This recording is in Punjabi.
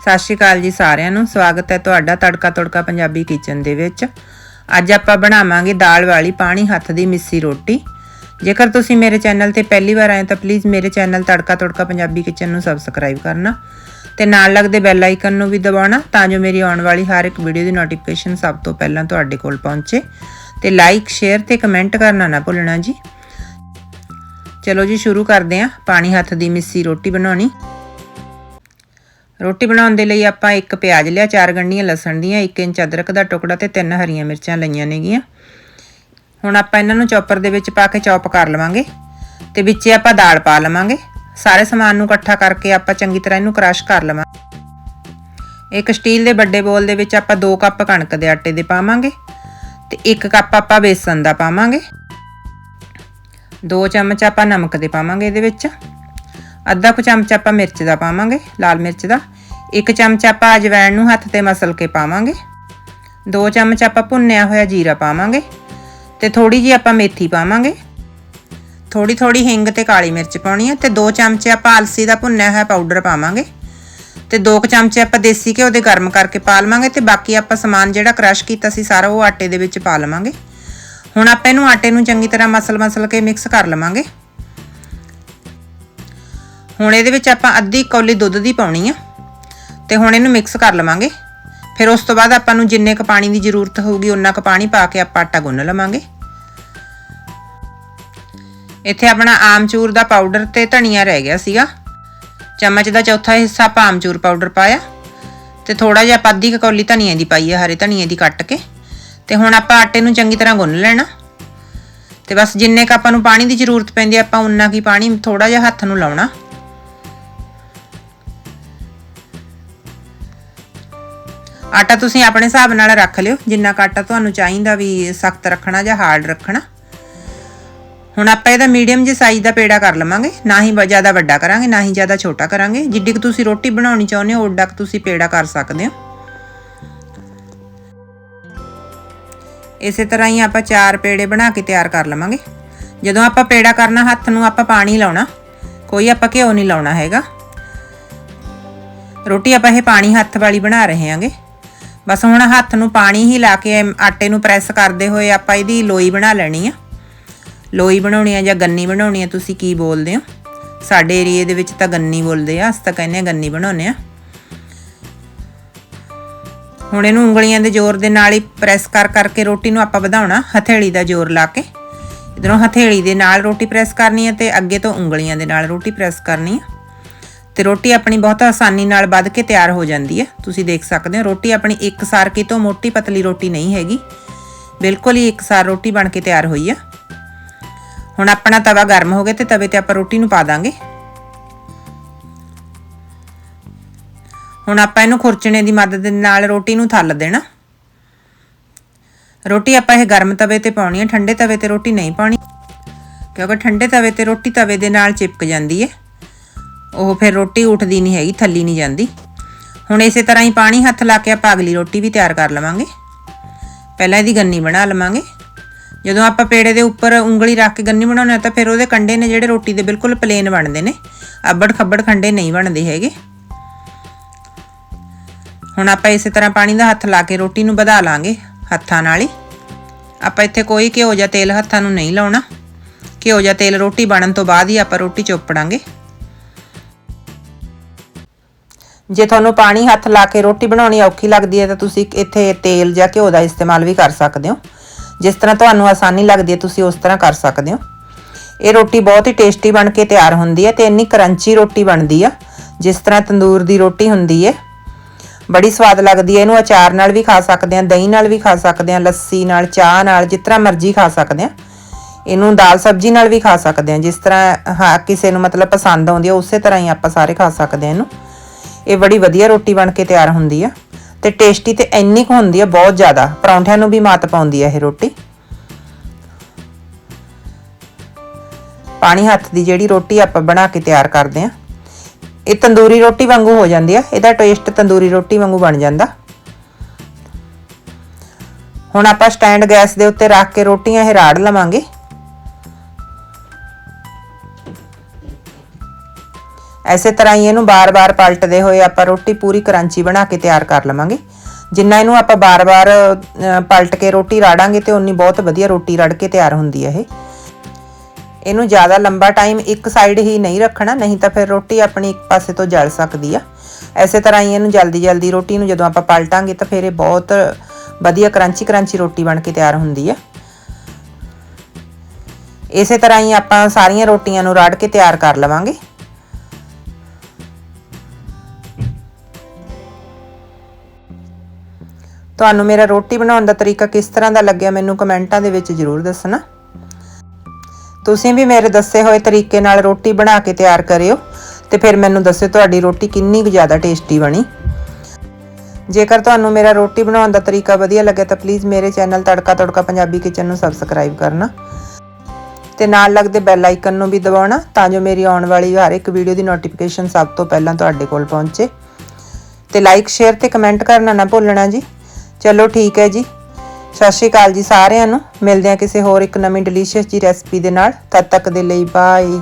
ਸਤਿ ਸ਼੍ਰੀ ਅਕਾਲ ਜੀ ਸਾਰਿਆਂ ਨੂੰ। ਸਵਾਗਤ ਹੈ ਤੁਹਾਡਾ ਤੜਕਾ ਤੜਕਾ ਪੰਜਾਬੀ ਕਿਚਨ ਦੇ ਵਿੱਚ। ਅੱਜ ਆਪਾਂ ਬਣਾਵਾਂਗੇ ਦਾਲ ਵਾਲੀ ਪਾਣੀ ਹੱਥ ਦੀ ਮਿੱਸੀ ਰੋਟੀ। ਜੇਕਰ ਤੁਸੀਂ ਮੇਰੇ ਚੈਨਲ ਤੇ ਪਹਿਲੀ ਵਾਰ ਆਏ ਤਾਂ ਪਲੀਜ਼ ਮੇਰੇ ਚੈਨਲ ਤੜਕਾ ਤੜਕਾ ਪੰਜਾਬੀ ਕਿਚਨ ਨੂੰ ਸਬਸਕ੍ਰਾਈਬ ਕਰਨਾ ਤੇ ਨਾਲ ਲੱਗਦੇ ਬੈਲ ਆਈਕਨ ਨੂੰ ਵੀ ਦਬਾਉਣਾ ਤਾਂ ਜੋ ਮੇਰੀ ਆਉਣ ਵਾਲੀ ਹਰ ਇੱਕ ਵੀਡੀਓ ਦੀ ਨੋਟੀਫਿਕੇਸ਼ਨ ਸਭ ਤੋਂ ਪਹਿਲਾਂ ਤੁਹਾਡੇ ਕੋਲ ਪਹੁੰਚੇ। ਤੇ ਲਾਈਕ ਸ਼ੇਅਰ ਤੇ ਕਮੈਂਟ ਕਰਨਾ ਨਾ ਭੁੱਲਣਾ ਜੀ। ਚਲੋ ਜੀ ਸ਼ੁਰੂ ਕਰਦੇ ਹਾਂ। ਪਾਣੀ ਹੱਥ ਦੀ ਮਿੱਸੀ ਰੋਟੀ ਬਣਾਉਣੀ। ਰੋਟੀ ਬਣਾਉਣ ਦੇ ਲਈ ਆਪਾਂ ਇੱਕ ਪਿਆਜ਼ ਲਿਆ, ਚਾਰ ਗੰਢੀਆਂ ਲਸਣ ਦੀਆਂ 1 ਇੰਚ ਅਦਰਕ ਦਾ ਟੁਕੜਾ ਤੇ ਤਿੰਨ ਹਰੀਆਂ ਮਿਰਚਾਂ ਲਈਆਂ ਨੇਗੀਆਂ। ਹੁਣ ਆਪਾਂ ਇਹਨਾਂ ਨੂੰ ਚੌਪਰ ਦੇ ਵਿੱਚ ਪਾ ਕੇ ਚੌਪ ਕਰ ਲਵਾਂਗੇ ਤੇ ਵਿੱਚ ਆਪਾਂ ਦਾਲ ਪਾ ਲਵਾਂਗੇ। ਸਾਰੇ ਸਮਾਨ ਨੂੰ ਇਕੱਠਾ ਕਰਕੇ ਆਪਾਂ ਚੰਗੀ ਤਰ੍ਹਾਂ ਇਹਨੂੰ ਕ੍ਰਸ਼ ਕਰ ਲਵਾਂਗੇ ਇੱਕ ਸਟੀਲ ਦੇ ਵੱਡੇ ਬੋਲ ਦੇ ਵਿੱਚ ਆਪਾਂ 2 ਕੱਪ ਕਣਕ ਦੇ ਆਟੇ ਦੇ ਪਾਵਾਂਗੇ ਤੇ 1 ਕੱਪ ਆਪਾਂ ਬੇਸਨ ਦਾ ਪਾਵਾਂਗੇ। 2 ਚਮਚ ਆਪਾਂ ਨਮਕ ਦੇ ਪਾਵਾਂਗੇ ਇਹਦੇ ਵਿੱਚ। ਅੱਧਾ ਕੁ ਚਮਚ ਆਪਾਂ ਮਿਰਚ ਦਾ ਪਾਵਾਂਗੇ, ਲਾਲ ਮਿਰਚ ਦਾ। ਇੱਕ ਚਮਚ ਆਪਾਂ ਅਜਵਾਇਣ ਨੂੰ ਹੱਥ ਤੇ ਮਸਲ ਕੇ ਪਾਵਾਂਗੇ। ਦੋ ਚਮਚ ਆਪਾਂ ਭੁੰਨਿਆ ਹੋਇਆ ਜੀਰਾ ਪਾਵਾਂਗੇ ਤੇ ਥੋੜੀ ਜੀ ਆਪਾਂ ਮੇਥੀ ਪਾਵਾਂਗੇ। ਥੋੜੀ ਥੋੜੀ ਹਿੰਗ ਤੇ ਕਾਲੀ ਮਿਰਚ ਪਾਉਣੀ ਹੈ ਤੇ ਦੋ ਚਮਚੇ ਆਪਾਂ ਅਲਸੀ ਦਾ ਭੁੰਨਿਆ ਹੋਇਆ ਪਾਊਡਰ ਪਾਵਾਂਗੇ। ਤੇ 2 ਚਮਚੇ ਆਪਾਂ ਦੇਸੀ ਘਿਓ ਦੇ ਗਰਮ ਕਰਕੇ ਪਾ ਲਵਾਂਗੇ ਤੇ ਬਾਕੀ ਆਪਾਂ ਸਮਾਨ ਜਿਹੜਾ ਕ੍ਰਸ਼ ਕੀਤਾ ਸੀ ਸਾਰਾ ਉਹ ਆਟੇ ਦੇ ਵਿੱਚ ਪਾ ਲਵਾਂਗੇ ਹੁਣ ਆਪਾਂ ਇਹਨੂੰ ਆਟੇ ਨੂੰ ਚੰਗੀ ਤਰ੍ਹਾਂ ਮਸਲ-ਮਸਲ ਕੇ ਮਿਕਸ ਕਰ ਲਵਾਂਗੇ। ਹੁਣ ਇਹਦੇ ਵਿੱਚ ਆਪਾਂ ਅੱਧੀ ਕੌਲੀ ਦੁੱਧ ਦੀ ਪਾਉਣੀ ਆ, ਤੇ ਹੁਣ ਇਹਨੂੰ ਮਿਕਸ ਕਰ ਲਵਾਂਗੇ। ਫਿਰ ਉਸ ਤੋਂ ਬਾਅਦ ਆਪਾਂ ਨੂੰ ਜਿੰਨੇ ਕ ਪਾਣੀ ਦੀ ਜ਼ਰੂਰਤ ਹੋਊਗੀ ਉਨਾ ਕ ਪਾਣੀ ਪਾ ਕੇ ਆਪਾਂ ਆਟਾ ਗੁੰਨ ਲਵਾਂਗੇ। ਇੱਥੇ ਆਪਣਾ ਆਮਚੂਰ ਦਾ ਪਾਊਡਰ ਤੇ ਧਨੀਆ ਰਹਿ ਗਿਆ ਸੀਗਾ। ਚਮਚ ਦਾ ਚੌਥਾ ਹਿੱਸਾ ਆਪਾਂ ਆਮਚੂਰ ਪਾਊਡਰ ਪਾਇਆ, ਤੇ ਥੋੜਾ ਜਿਹਾ ਆਪਾਂ ਅੱਧੀ ਕ ਕੌਲੀ ਧਨੀਆ ਦੀ ਪਾਈ ਹੈ ਹਰੇ ਧਨੀਏ ਦੀ ਕੱਟ ਕੇ। ਤੇ ਹੁਣ ਆਪਾਂ ਆਟੇ ਨੂੰ ਚੰਗੀ ਤਰ੍ਹਾਂ ਗੁੰਨ ਲੈਣਾ। ਤੇ ਬਸ ਜਿੰਨੇ ਕ ਆਪਾਂ ਨੂੰ ਪਾਣੀ ਦੀ ਜ਼ਰੂਰਤ ਪੈਂਦੀ ਆਪਾਂ ਉਨਾ ਕੀ ਪਾਣੀ ਥੋੜਾ ਜਿਹਾ ਹੱਥ ਨੂੰ ਲਾਉਣਾ। ਆਟਾ ਤੁਸੀਂ ਆਪਣੇ ਹਿਸਾਬ ਨਾਲ ਰੱਖ ਲਿਓ। ਜਿੰਨਾ ਕੁ ਆਟਾ ਤੁਹਾਨੂੰ ਚਾਹੀਦਾ ਵੀ ਸਖਤ ਰੱਖਣਾ ਜਾਂ ਹਾਰਡ ਰੱਖਣਾ। ਹੁਣ ਆਪਾਂ ਇਹਦਾ ਮੀਡੀਅਮ ਜਿਹੇ ਸਾਈਜ਼ ਦਾ ਪੇੜਾ ਕਰ ਲਵਾਂਗੇ। ਨਾ ਹੀ ਜ਼ਿਆਦਾ ਵੱਡਾ ਕਰਾਂਗੇ, ਨਾ ਹੀ ਜ਼ਿਆਦਾ ਛੋਟਾ ਕਰਾਂਗੇ। ਜਿੱਡੀ ਕੁ ਤੁਸੀਂ ਰੋਟੀ ਬਣਾਉਣੀ ਚਾਹੁੰਦੇ ਹੋ, ਓਡਾ ਕੁ ਤੁਸੀਂ ਪੇੜਾ ਕਰ ਸਕਦੇ ਹੋ। ਇਸੇ ਤਰ੍ਹਾਂ ਹੀ ਆਪਾਂ ਚਾਰ ਪੇੜੇ ਬਣਾ ਕੇ ਤਿਆਰ ਕਰ ਲਵਾਂਗੇ। ਜਦੋਂ ਆਪਾਂ ਪੇੜਾ ਕਰਨਾ ਹੱਥ ਨੂੰ, ਆਪਾਂ ਪਾਣੀ ਲਾਉਣਾ। ਕੋਈ ਆਪਾਂ ਘਿਓ ਨਹੀਂ ਲਾਉਣਾ ਹੈਗਾ। ਰੋਟੀ ਆਪਾਂ ਇਹ ਪਾਣੀ ਹੱਥ ਵਾਲੀ ਬਣਾ ਰਹੇ ਹਾਂਗੇ। ਬਸ ਹੁਣ ਹੱਥ ਨੂੰ ਪਾਣੀ ਹੀ ਲਾ ਕੇ ਆਟੇ ਨੂੰ ਪ੍ਰੈਸ ਕਰਦੇ ਹੋਏ ਆਪਾਂ ਇਹਦੀ ਲੋਈ ਬਣਾ ਲੈਣੀ ਆ। ਲੋਈ ਬਣਾਉਣੀ ਆ ਜਾਂ ਗੰਨੀ ਬਣਾਉਣੀ ਆ, ਤੁਸੀਂ ਕੀ ਬੋਲਦੇ ਹੋ? ਸਾਡੇ ਏਰੀਏ ਦੇ ਵਿੱਚ ਤਾਂ ਗੰਨੀ ਬੋਲਦੇ ਆ, ਅਸੀਂ ਤਾਂ ਕਹਿੰਦੇ ਆ ਗੰਨੀ ਬਣਾਉਨੇ ਆ। ਹੁਣ ਇਹਨੂੰ ਉਂਗਲੀਆਂ ਦੇ ਜ਼ੋਰ ਦੇ ਨਾਲ ਹੀ ਪ੍ਰੈਸ ਕਰ ਕਰਕੇ ਰੋਟੀ ਨੂੰ ਆਪਾਂ ਵਧਾਉਣਾ, ਹਥੇਲੀ ਦਾ ਜ਼ੋਰ ਲਾ ਕੇ। ਇਧਰੋਂ ਹਥੇਲੀ ਦੇ ਨਾਲ ਰੋਟੀ ਪ੍ਰੈਸ ਕਰਨੀ ਹੈ ਤੇ ਅੱਗੇ ਤੋਂ ਉਂਗਲੀਆਂ ਦੇ ਨਾਲ ਰੋਟੀ ਪ੍ਰੈਸ ਕਰਨੀ ਹੈ ਤੇ ਰੋਟੀ ਆਪਣੀ ਬਹੁਤ ਆਸਾਨੀ ਨਾਲ ਵੱਧ ਕੇ ਤਿਆਰ ਹੋ ਜਾਂਦੀ ਹੈ। ਤੁਸੀਂ ਦੇਖ ਸਕਦੇ ਹੋ, ਰੋਟੀ ਆਪਣੀ ਇੱਕ ਸਾਰ ਕੀ ਮੋਟੀ ਪਤਲੀ ਰੋਟੀ ਨਹੀਂ ਹੈਗੀ। ਬਿਲਕੁਲ ਹੀ ਇੱਕ ਸਾਰ ਰੋਟੀ ਬਣ ਕੇ ਤਿਆਰ ਹੋਈ ਆ। ਹੁਣ ਆਪਣਾ ਤਵਾ ਗਰਮ ਹੋ ਗਿਆ ਤੇ ਤਵੇ ਤੇ ਆਪਾਂ ਰੋਟੀ ਨੂੰ ਪਾ ਦਾਂਗੇ। ਹੁਣ ਆਪਾਂ ਇਹਨੂੰ ਖੁਰਚਣੇ ਦੀ ਮਦਦ ਨਾਲ ਰੋਟੀ ਨੂੰ ਥੱਲ ਦੇਣਾ। ਰੋਟੀ ਆਪਾਂ ਇਹ ਗਰਮ ਤਵੇ ਤੇ ਪਾਉਣੀ ਹੈ, ਠੰਡੇ ਤਵੇ ਤੇ ਰੋਟੀ ਨਹੀਂ ਪਾਉਣੀ। ਕਿਉਂਕਿ ਠੰਡੇ ਤਵੇ ਤੇ ਰੋਟੀ ਤਵੇ ਦੇ ਨਾਲ ਚਿਪਕ ਜਾਂਦੀ ਹੈ। ਉਹ ਫਿਰ ਰੋਟੀ ਉੱਠਦੀ ਨਹੀਂ ਹੈਗੀ, ਥੱਲੀ ਨਹੀਂ ਜਾਂਦੀ। ਹੁਣ ਇਸੇ ਤਰ੍ਹਾਂ ਹੀ ਪਾਣੀ ਹੱਥ ਲਾ ਕੇ ਆਪਾਂ ਅਗਲੀ ਰੋਟੀ ਵੀ ਤਿਆਰ ਕਰ ਲਵਾਂਗੇ। ਪਹਿਲਾਂ ਇਹਦੀ ਗੰਨੀ ਬਣਾ ਲਵਾਂਗੇ। ਜਦੋਂ ਆਪਾਂ ਪੇੜੇ ਦੇ ਉੱਪਰ ਉਂਗਲੀ ਰੱਖ ਕੇ ਗੰਨੀ ਬਣਾਉਂਦੇ ਬਣਾਉਣਾ ਤਾਂ ਫਿਰ ਉਹਦੇ ਕੰਡੇ ਨੇ ਜਿਹੜੇ ਰੋਟੀ ਦੇ ਬਿਲਕੁਲ ਪਲੇਨ ਬਣਦੇ ਨੇ। ਅੱਬੜ ਖੱਬੜ ਖੰਡੇ ਨਹੀਂ ਬਣਦੇ ਹੈਗੇ। ਹੁਣ ਆਪਾਂ ਇਸੇ ਤਰ੍ਹਾਂ ਪਾਣੀ ਦਾ ਹੱਥ ਲਾ ਕੇ ਰੋਟੀ ਨੂੰ ਵਧਾ ਲਾਂਗੇ ਹੱਥਾਂ ਨਾਲ ਹੀ। ਆਪਾਂ ਇੱਥੇ ਕੋਈ ਘਿਓ ਜਾਂ ਤੇਲ ਹੱਥਾਂ ਨੂੰ ਨਹੀਂ ਲਾਉਣਾ। ਘਿਓ ਜਾਂ ਤੇਲ ਰੋਟੀ ਬਣਨ ਤੋਂ ਬਾਅਦ ਹੀ ਆਪਾਂ ਰੋਟੀ ਚੋਪੜਾਂਗੇ। ਜੇ ਤੁਹਾਨੂੰ ਪਾਣੀ ਹੱਥ ਲਾ ਕੇ ਰੋਟੀ ਬਣਾਉਣੀ ਔਖੀ ਲੱਗਦੀ ਹੈ ਤਾਂ ਤੁਸੀਂ ਇੱਥੇ ਤੇਲ ਜਾਂ ਘਿਓ ਦਾ ਇਸਤੇਮਾਲ ਵੀ ਕਰ ਸਕਦੇ ਹੋ। ਜਿਸ ਤਰ੍ਹਾਂ ਤੁਹਾਨੂੰ ਆਸਾਨੀ ਲੱਗਦੀ ਹੈ, ਤੁਸੀਂ ਉਸ ਤਰ੍ਹਾਂ ਕਰ ਸਕਦੇ ਹੋ। ਇਹ ਰੋਟੀ ਬਹੁਤ ਹੀ ਟੇਸਟੀ ਬਣ ਕੇ ਤਿਆਰ ਹੁੰਦੀ ਹੈ ਤੇ ਇੰਨੀ ਕਰੰਚੀ ਰੋਟੀ ਬਣਦੀ ਆ, ਜਿਸ ਤਰ੍ਹਾਂ ਤੰਦੂਰ ਦੀ ਰੋਟੀ ਹੁੰਦੀ ਹੈ। ਬੜੀ ਸਵਾਦ ਲੱਗਦੀ ਹੈ, ਇਹਨੂੰ ਅਚਾਰ ਨਾਲ ਵੀ ਖਾ ਸਕਦੇ ਆ ਦਹੀਂ ਨਾਲ ਵੀ ਖਾ ਸਕਦੇ ਆ ਲੱਸੀ ਨਾਲ, ਚਾਹ ਨਾਲ, ਜਿਸ ਤਰ੍ਹਾਂ ਮਰਜ਼ੀ ਖਾ ਸਕਦੇ ਆ ਇਹਨੂੰ ਦਾਲ ਸਬਜ਼ੀ ਨਾਲ ਵੀ ਖਾ ਸਕਦੇ ਆ ਜਿਸ ਤਰ੍ਹਾਂ, ਹਾਂ, ਕਿਸੇ ਨੂੰ ਮਤਲਬ ਪਸੰਦ ਆਉਂਦੀ ਹੈ, ਉਸੇ ਤਰ੍ਹਾਂ ਹੀ ਆਪਾਂ ਸਾਰੇ ਖਾ ਸਕਦੇ ਆ ਇਹਨੂੰ। ਇਹ ਬੜੀ ਵਧੀਆ ਰੋਟੀ ਬਣ ਕੇ ਤਿਆਰ ਹੁੰਦੀ ਆ ਤੇ ਟੇਸਟੀ ਤੇ ਇੰਨੀ ਕੁ ਹੁੰਦੀ ਆ, ਬਹੁਤ ਜ਼ਿਆਦਾ। ਪਰੌਂਠਿਆਂ ਨੂੰ ਵੀ ਮਾਤ ਪਾਉਂਦੀ ਆ ਇਹ ਰੋਟੀ। ਪਾਣੀ ਹੱਥ ਦੀ ਜਿਹੜੀ ਰੋਟੀ ਆਪਾਂ ਬਣਾ ਕੇ ਤਿਆਰ ਕਰਦੇ ਆ, ਇਹ ਤੰਦੂਰੀ ਰੋਟੀ ਵਾਂਗੂ ਹੋ ਜਾਂਦੀ ਆ, ਇਹਦਾ ਟੇਸਟ ਤੰਦੂਰੀ ਰੋਟੀ ਵਾਂਗੂ ਬਣ ਜਾਂਦਾ। ਹੁਣ ਆਪਾਂ ਸਟੈਂਡ ਗੈਸ ਦੇ ਉੱਤੇ ਰੱਖ ਕੇ ਰੋਟੀਆਂ ਇਹ ਰਾੜ ਲਵਾਂਗੇ। ਐਸੇ ਤਰ੍ਹਾਂ ਹੀ ਇਹਨੂੰ ਬਾਰ-ਬਾਰ ਪਲਟਦੇ ਹੋਏ ਆਪਾਂ ਰੋਟੀ ਪੂਰੀ ਕਰੰਚੀ ਬਣਾ ਕੇ ਤਿਆਰ ਕਰ ਲਵਾਂਗੇ। ਜਿੰਨਾ ਇਹਨੂੰ ਆਪਾਂ ਬਾਰ-ਬਾਰ ਪਲਟ ਕੇ ਰੋਟੀ ਰਾੜਾਂਗੇ ਤੇ ਉਨੀ ਬਹੁਤ ਵਧੀਆ ਰੋਟੀ ਰੜ ਕੇ ਤਿਆਰ ਹੁੰਦੀ ਹੈ ਇਹ। ਇਹਨੂੰ ਜ਼ਿਆਦਾ ਲੰਬਾ ਟਾਈਮ ਇੱਕ ਸਾਈਡ ਹੀ ਨਹੀਂ ਰੱਖਣਾ, ਨਹੀਂ ਤਾਂ ਫਿਰ ਰੋਟੀ ਆਪਣੀ ਇੱਕ ਪਾਸੇ ਤੋਂ ਜਲ ਸਕਦੀ ਆ। ਐਸੇ ਤਰ੍ਹਾਂ ਹੀ ਇਹਨੂੰ ਜਲਦੀ ਜਲਦੀ ਰੋਟੀ ਨੂੰ ਜਦੋਂ ਆਪਾਂ ਪਲਟਾਂਗੇ ਤਾਂ ਫਿਰ ਇਹ ਬਹੁਤ ਵਧੀਆ ਕਰੰਚੀ ਕਰੰਚੀ ਰੋਟੀ ਬਣ ਕੇ ਤਿਆਰ ਹੁੰਦੀ ਆ। ਇਸੇ ਤਰ੍ਹਾਂ ਹੀ ਆਪਾਂ ਸਾਰੀਆਂ ਰੋਟੀਆਂ ਨੂੰ ਰਾੜ ਕੇ ਤਿਆਰ ਕਰ ਲਵਾਂਗੇ। ਤੁਹਾਨੂੰ ਮੇਰਾ ਰੋਟੀ ਬਣਾਉਣ ਦਾ ਤਰੀਕਾ ਕਿਸ ਤਰ੍ਹਾਂ ਦਾ ਲੱਗਿਆ ਮੈਨੂੰ ਕਮੈਂਟਾਂ ਦੇ ਵਿੱਚ ਜ਼ਰੂਰ ਦੱਸਣਾ। ਤੁਸੀਂ ਵੀ ਮੇਰੇ ਦੱਸੇ ਹੋਏ ਤਰੀਕੇ ਨਾਲ ਰੋਟੀ ਬਣਾ ਕੇ ਤਿਆਰ ਕਰਿਓ ਤੇ ਫਿਰ ਮੈਨੂੰ ਦੱਸਿਓ ਤੁਹਾਡੀ ਰੋਟੀ ਕਿੰਨੀ ਕੁ ਜ਼ਿਆਦਾ ਟੇਸਟੀ ਬਣੀ। ਜੇਕਰ ਤੁਹਾਨੂੰ ਮੇਰਾ ਰੋਟੀ ਬਣਾਉਣ ਦਾ ਤਰੀਕਾ ਵਧੀਆ ਲੱਗਿਆ ਤਾਂ ਪਲੀਜ਼ ਮੇਰੇ ਚੈਨਲ ਤੜਕਾ ਤੜਕਾ ਪੰਜਾਬੀ ਕਿਚਨ ਨੂੰ ਸਬਸਕ੍ਰਾਈਬ ਕਰਨਾ। ਤੇ ਨਾਲ ਲੱਗਦੇ ਬੈਲ ਆਈਕਨ ਨੂੰ ਵੀ ਦਬਾਉਣਾ ਤਾਂ ਜੋ ਮੇਰੀ ਆਉਣ ਵਾਲੀ ਹਰ ਇੱਕ ਵੀਡੀਓ ਦੀ ਨੋਟੀਫਿਕੇਸ਼ਨ ਸਭ ਤੋਂ ਪਹਿਲਾਂ ਤੁਹਾਡੇ ਕੋਲ ਪਹੁੰਚੇ। ਤੇ ਲਾਈਕ ਸ਼ੇਅਰ ਤੇ ਕਮੈਂਟ ਕਰਨਾ ਨਾ ਭੁੱਲਣਾ ਜੀ। ਚਲੋ ਠੀਕ ਹੈ ਜੀ। ਸਤਿ ਸ਼੍ਰੀ ਅਕਾਲ ਜੀ ਸਾਰਿਆਂ ਨੂੰ। ਮਿਲਦੇ ਹਾਂ ਕਿਸੇ ਹੋਰ ਇੱਕ ਨਵੀਂ ਡਿਲੀਸ਼ੀਅਸ ਜੀ ਰੈਸਪੀ ਦੇ ਨਾਲ। ਤਦ ਤੱਕ ਦੇ ਲਈ ਬਾਏ